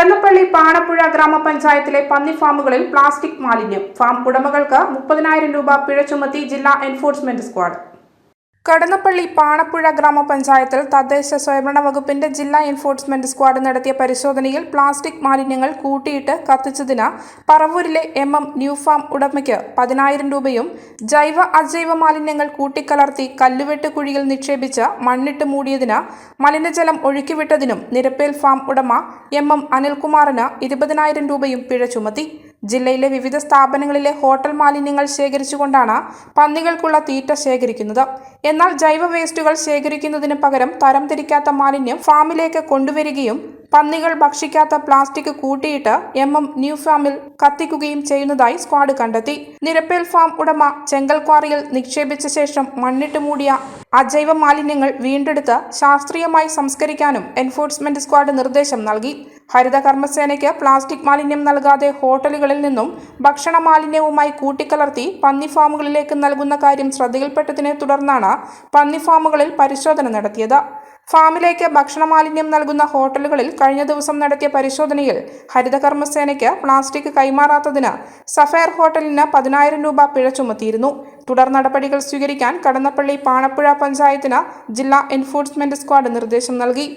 കടന്നപ്പള്ളി പാണപ്പുഴ ഗ്രാമപഞ്ചായത്തിലെ പന്നി ഫാമുകളിൽ പ്ലാസ്റ്റിക് മാലിന്യം. ഫാം ഉടമകൾക്ക് മുപ്പതിനായിരം രൂപ പിഴ ചുമത്തി ജില്ലാ എൻഫോഴ്സ്മെന്റ് സ്ക്വാഡ്. കടന്നപ്പള്ളി പാണപ്പുഴ ഗ്രാമപഞ്ചായത്തിൽ തദ്ദേശ സ്വയംഭരണ വകുപ്പിന്റെ ജില്ലാ എൻഫോഴ്സ്മെന്റ് സ്ക്വാഡ് നടത്തിയ പരിശോധനയിൽ പ്ലാസ്റ്റിക് മാലിന്യങ്ങൾ കൂട്ടിയിട്ട് കത്തിച്ചതിന് പറവൂരിലെ എം എം ന്യൂഫാം ഉടമയ്ക്ക് പതിനായിരം രൂപയും ജൈവ അജൈവ മാലിന്യങ്ങൾ കൂട്ടിക്കലർത്തി കല്ലുവെട്ട് കുഴിയിൽ നിക്ഷേപിച്ച് മണ്ണിട്ട് മൂടിയതിന് മലിനജലം ഒഴുക്കിവിട്ടതിനും നിരപ്പേൽ ഫാം ഉടമ എം എം അനിൽകുമാറിന് ഇരുപതിനായിരം രൂപയും പിഴ ചുമത്തി. ജില്ലയിലെ വിവിധ സ്ഥാപനങ്ങളിലെ ഹോട്ടൽ മാലിന്യങ്ങൾ ശേഖരിച്ചുകൊണ്ടാണ് പന്നികൾക്കുള്ള തീറ്റ ശേഖരിക്കുന്നത്. എന്നാൽ ജൈവ വേസ്റ്റുകൾ ശേഖരിക്കുന്നതിന് പകരം തരംതിരിക്കാത്ത മാലിന്യം ഫാമിലേക്ക് കൊണ്ടുവരികയും പന്നികൾ ഭക്ഷിക്കാത്ത പ്ലാസ്റ്റിക് കൂട്ടിയിട്ട് എം എം ന്യൂ ഫാമിൽ കത്തിക്കുകയും ചെയ്യുന്നതായി സ്ക്വാഡ് കണ്ടെത്തി. നിരപ്പേൽ ഫാം ഉടമ ചെങ്കൽക്വാറിയിൽ നിക്ഷേപിച്ച ശേഷം മണ്ണിട്ട് മൂടിയ അജൈവ മാലിന്യങ്ങൾ വീണ്ടെടുത്ത് ശാസ്ത്രീയമായി സംസ്കരിക്കാനും എൻഫോഴ്സ്മെന്റ് സ്ക്വാഡ് നിർദ്ദേശം നൽകി. ഹരിത കർമ്മസേനയ്ക്ക് പ്ലാസ്റ്റിക് മാലിന്യം നൽകാതെ ഹോട്ടലുകളിൽ നിന്നും ഭക്ഷണ മാലിന്യവുമായി കൂട്ടിക്കലർത്തി പന്നി ഫാമുകളിലേക്ക് നൽകുന്ന കാര്യം ശ്രദ്ധയിൽപ്പെട്ടതിനെ തുടർന്നാണ് പന്നി ഫാമുകളിൽ പരിശോധന നടത്തിയത്. ഫാമിലേക്ക് ഭക്ഷണ മാലിന്യം നൽകുന്ന ഹോട്ടലുകളിൽ കഴിഞ്ഞ ദിവസം നടത്തിയ പരിശോധനയിൽ ഹരിതകർമ്മസേനയ്ക്ക് പ്ലാസ്റ്റിക് കൈമാറാത്തതിന് സഫയർ ഹോട്ടലിന് പതിനായിരം രൂപ പിഴ ചുമത്തിയിരുന്നു. തുടർ നടപടികൾ സ്വീകരിക്കാൻ കടന്നപ്പള്ളി പാണപ്പുഴ പഞ്ചായത്തിന് ജില്ലാ എൻഫോഴ്സ്മെന്റ് സ്ക്വാഡ് നിർദ്ദേശം നൽകി.